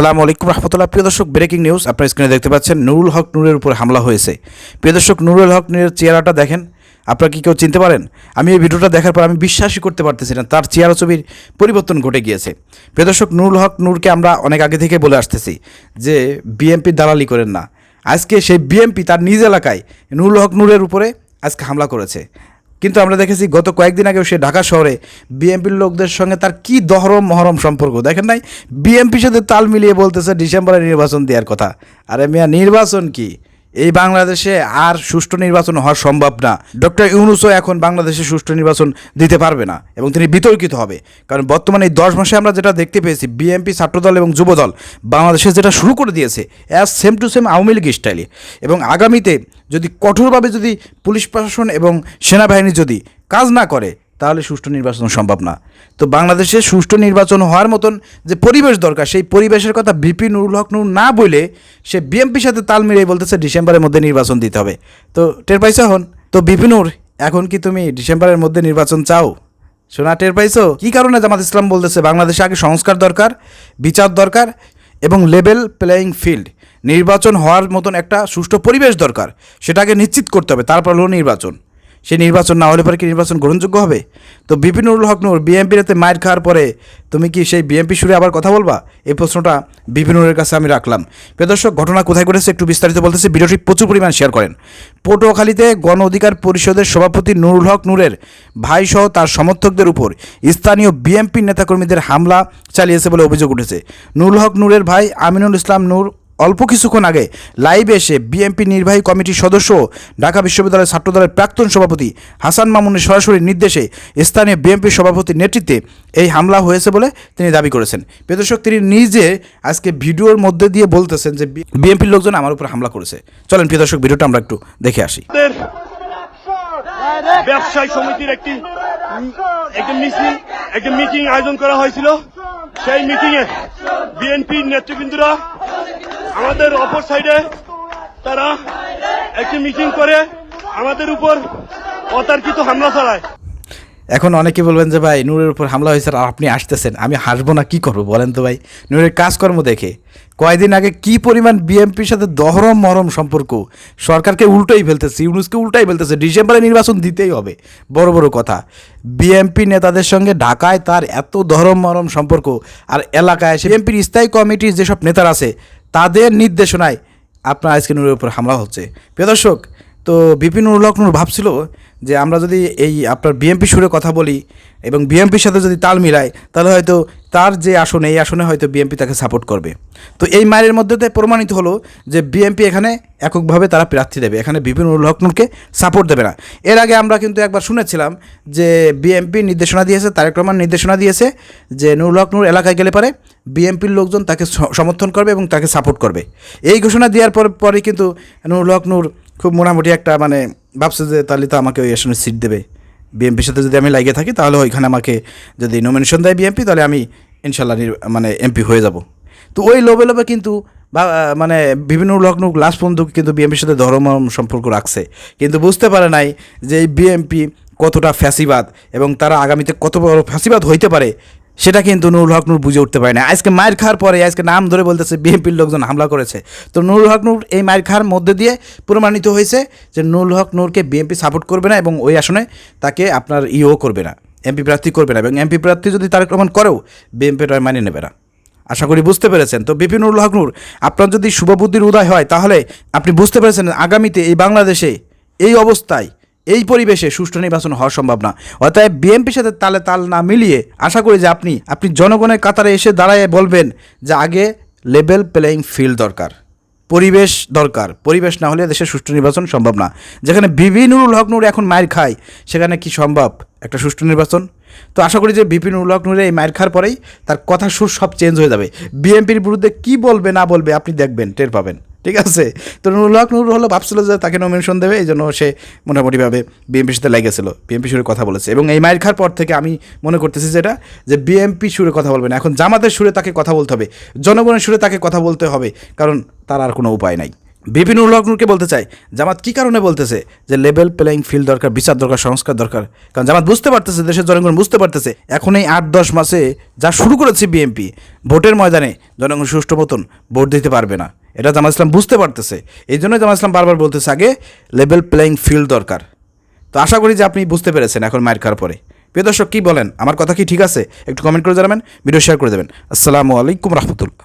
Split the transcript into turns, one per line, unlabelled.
আসসালামু আলাইকুম রহমতুল্লাহ। প্রিয় দর্শক ব্রেকিং নিউজ আপনার স্ক্রিনে দেখতে পাচ্ছেন, নুরুল হক নূরের উপর হামলা হয়েছে। প্রিয় দর্শক, নুরুল হক নূরের চেহারাটা দেখেন। আপনারা কি কেউ চিনতে পারেন? আমি এই ভিডিওটা দেখার পর আমি বিশ্বাসই করতে পারতেছি না, তার চেহারা ছবির পরিবর্তন ঘটে গিয়েছে। প্রিয় দর্শক, নুরুল হক নূরকে আমরা অনেক আগে থেকে বলে আসতেছি যে বিএমপি দালালি করেন না। আজকে সেই বিএমপি তার নিজ এলাকায় নুরুল হক নূরের উপরে আজকে হামলা করেছে। কিন্তু আমরা দেখেছি গত কয়েকদিন আগেও সে ঢাকা শহরে বিএনপির লোকদের সঙ্গে তার কি দহরম মহরম সম্পর্ক? দেখেন নাই? বিএনপির সাথে তাল মিলিয়ে বলতেছে ডিসেম্বরে নির্বাচন দেওয়ার কথা। আরে মিয়া, নির্বাচন কি? এই বাংলাদেশে আর সুষ্ঠু নির্বাচন হওয়া সম্ভব না। ডক্টর ইউনুসও এখন বাংলাদেশে সুষ্ঠু নির্বাচন দিতে পারবে না এবং তিনি বিতর্কিত হবে। কারণ বর্তমানে এই দশ মাসে আমরা যেটা দেখতে পেয়েছি, বিএনপি, ছাত্রদল এবং যুবদল বাংলাদেশে যেটা শুরু করে দিয়েছে as same to same Awami League স্টাইলে এবং আগামীতে যদি কঠোরভাবে যদি পুলিশ প্রশাসন এবং সেনাবাহিনী যদি কাজ না করে তাহলে সুষ্ঠু নির্বাচন সম্ভব না। তো বাংলাদেশে সুষ্ঠু নির্বাচন হওয়ার মতন যে পরিবেশ দরকার, সেই পরিবেশের কথা বিপি নুরুল হক নূর না বলে সে বিএমপির সাথে তাল মিলিয়ে বলতেছে ডিসেম্বরের মধ্যে নির্বাচন দিতে হবে। তো টের পাইছো এখন? তো বিপিনুর এখন কি তুমি ডিসেম্বরের মধ্যে নির্বাচন চাও? শোনা টের পাইছো? কি কারণে জামাত ইসলাম বলতেছে বাংলাদেশে আগে সংস্কার দরকার, বিচার দরকার এবং লেভেল প্লেয়িং ফিল্ড নির্বাচন হওয়ার মতন একটা সুষ্ঠু পরিবেশ দরকার, সেটাকে নিশ্চিত করতে হবে, তারপর হলো নির্বাচন। সেই নির্বাচন না হলে পরে কি নির্বাচন গ্রহণযোগ্য হবে? তো বিপিনুরুল হক নূর বিএনপির হাতে মায়ের খাওয়ার পরে তুমি কি সেই বিএনপি সুরে আবার কথা বলবা? এই প্রশ্নটা বিপিনুরের কাছে আমি রাখলাম। প্রিয় দর্শক, ঘটনা কোথায় ঘটেছে একটু বিস্তারিত বলতেছে। ভিডিওটি প্রচুর পরিমাণ শেয়ার করেন। পটুয়াখালীতে গণ অধিকার পরিষদের সভাপতি নুরুল হক নূরের ভাইসহ তার সমর্থকদের উপর স্থানীয় বিএনপি নেতাকর্মীদের হামলা চালিয়েছে বলে অভিযোগ উঠেছে। নুরুল হক নূরের ভাই আমিনুল ইসলাম নূর অল্প কিছুক্ষণ আগে লাইভে এসে বিএনপি নির্বাহী কমিটির সদস্য, ঢাকা বিশ্ববিদ্যালয়ের ছাত্রদলের প্রাক্তন সভাপতি হাসান মামুনের সরাসরি নির্দেশে স্থানীয় বিএনপি সভাপতির নেতৃত্বে এই হামলা হয়েছে বলে তিনি দাবি করেছেন। প্রদর্শক তিনি নিজে আজকে ভিডিওর মধ্যে দিয়ে বলতেছেন যে বিএনপির লোকজন আমার উপর হামলা করেছে। চলেন প্রিয় দর্শক, ভিডিওটা আমরা একটু দেখে আসি।
ব্যবসায়ী সমিতির একটি একটি মিছিল, একটি মিটিং আয়োজন করা হয়েছিল। সেই মিটিং এ বিএনপির নেতৃবৃন্দরা আমাদের অপর সাইডে তারা একটি মিটিং করে আমাদের উপর অতার্কিত হামলা চালায়।
এখন অনেকে বলবেন যে ভাই, নূরের উপর হামলা হয়েছে আর আপনি আসতেছেন, আমি হাসবো না, কি করব বলেন তো ভাই? নূরের কাজকর্ম দেখে, কয়দিন আগে কি পরিমাণ বিএনপির সাথে দহরম মহরম সম্পর্ক? সরকারকে উল্টাই ফেলতেছে, ইউনুসকে উল্টাই ফেলতেছে, ডিসেম্বরে নির্বাচন দিতেই হবে, বড় বড় কথা। বিএনপি নেতাদের সঙ্গে ঢাকায় তার এত দহরম মরম সম্পর্ক, আর এলাকায় এসে বিএনপির স্থায়ী কমিটির যেসব নেতারা আছে তাদের নির্দেশনায় আপনার আইসক্রিমের উপর হামলা হচ্ছে। প্রিয় দর্শক তো বিপিন উল্লখনুর ভাবছিল যে আমরা যদি এই আপনার বিএমপি সুরে কথা বলি এবং বিএমপির সাথে যদি তাল মিলাই তাহলে হয়তো তার যে আসনে, এই আসনে হয়তো বিএমপি তাকে সাপোর্ট করবে। তো এই মায়ের মধ্যেতে প্রমাণিত হলো যে বিএমপি এখানে এককভাবে তারা প্রার্থী দেবে। এখানে বিপিন উল হকনুরকে সাপোর্ট দেবে না। এর আগে আমরা কিন্তু একবার শুনেছিলাম যে বিএমপি নির্দেশনা দিয়েছে, তারেক রহমান নির্দেশনা দিয়েছে যে নুরুল হক নূর এলাকায় গেলে পারে বিএমপির লোকজন তাকে সমর্থন করবে এবং তাকে সাপোর্ট করবে। এই ঘোষণা দেওয়ার পর পরে কিন্তু নুরুল হক নূর খুব মোটামুটি একটা মানে ভাবছে যে তাহলে তো আমাকে ওই আসনে সিট দেবে। বিএমপির সাথে যদি আমি লাগিয়ে থাকি, তাহলে ওইখানে আমাকে যদি নমিনেশন দেয় বিএমপি তাহলে আমি ইনশাল্লাহ মানে এমপি হয়ে যাব। তো ওই লোভে লোভে কিন্তু বা মানে বিভিন্ন লগ্ন লাস্ট পর্যন্ত কিন্তু বিএনপির সাথে ধর্ম সম্পর্ক রাখছে। কিন্তু বুঝতে পারে নাই যে এই বিএনপি কতটা ফ্যাসিবাদ এবং তারা আগামীতে কত বড় ফ্যাসিবাদ হইতে পারে। সেটা কিন্তু নুরুল হক নূর বুঝে উঠতে পারে না। আজকে মায়ের খাওয়ার পরে আজকে নাম ধরে বলতেছে, বিএনপির লোকজন হামলা করেছে। তো নুরুল হক নূর এই মায়ের খাওয়ার মধ্যে দিয়ে প্রমাণিত হয়েছে যে নুরুল হক নূরকে বিএনপি সাপোর্ট করবে না এবং ওই আসনে তাকে আপনার ইও করবে না এমপি প্রার্থী করবে না এবং এমপি প্রার্থী যদি তারেক রহমান করেও, বিএনপি তার মানে নেবে না। আশা করি বুঝতে পেরেছেন। তো বিপিনুর হকনুর আপনার যদি শুভবুদ্ধির উদয় হয়, তাহলে আপনি বুঝতে পেরেছেন আগামীতে এই বাংলাদেশে এই অবস্থায় এই পরিবেশে সুষ্ঠু নির্বাচন হওয়া সম্ভব না অতএব বিএনপির সাথে তালে তাল না মিলিয়ে আশা করি যে আপনি আপনি জনগণের কাতারে এসে দাঁড়ায় বলবেন যে আগে লেভেল প্লেয়িং ফিল্ড দরকার, পরিবেশ দরকার। পরিবেশ না হলে দেশের সুষ্ঠু নির্বাচন সম্ভব না। যেখানে বিভিন্ন হক এখন মায়ের খায়, সেখানে কি সম্ভব? একটা সুষ্ঠু নির্বাচন? তো আশা করি যে বিপিন হক নুরে এই মায়ের খাওয়ার পরেই তার কথা সুর সব চেঞ্জ হয়ে যাবে। বিএনপির বিরুদ্ধে কি বলবে, না বলবে, আপনি দেখবেন, টের পাবেন, ঠিক আছে? তো নুরুল নুর হলো ভাবছিল যে তাকে নমিনেশন দেবে, এই জন্য সে মোটামুটিভাবে বিএনপির সাথে লেগেছিল বিএনপি সুরে কথা বলেছে। এবং এই মায়ের খাওয়ার পর থেকে আমি মনে করতেছি যেটা, যে বিএনপি সুরে কথা বলবে না। এখন জামাতের সুরে তাকে কথা বলতে হবে, জনগণের সুরে তাকে কথা বলতে হবে, কারণ তার আর কোনো উপায় নাই। বিপিন উল্লাহকে বলতে চাই। জামাত কি কারণে বলতেছে যে লেভেল প্লেয়িং ফিল্ড দরকার, বিচার দরকার, সংস্কার দরকার? কারণ জামাত বুঝতে পারতেছে, দেশের জনগণ বুঝতে পারতেছে, এখন এই আট, দশ মাসে যা শুরু করেছে বিএনপি ভোটের ময়দানে জনগণ সুষ্ঠু মতন ভোট দিতে পারবে না। এটা জামাত ইসলাম বুঝতে পারতেছে। এই জন্য জামাত ইসলাম বারবার বলতেছে আগে লেভেল প্লেয়িং ফিল্ড দরকার। তো আশা করি যে আপনি বুঝতে পেরেছেন এখন মায়ের খাওয়ার পরে। প্রিয় দর্শক, কী বলেন? আমার কথা কি ঠিক আছে? একটু কমেন্ট করে জানাবেন ভিডিও শেয়ার করে দেবেন। আসসালামু আলাইকুম রহমতুল্লাহ।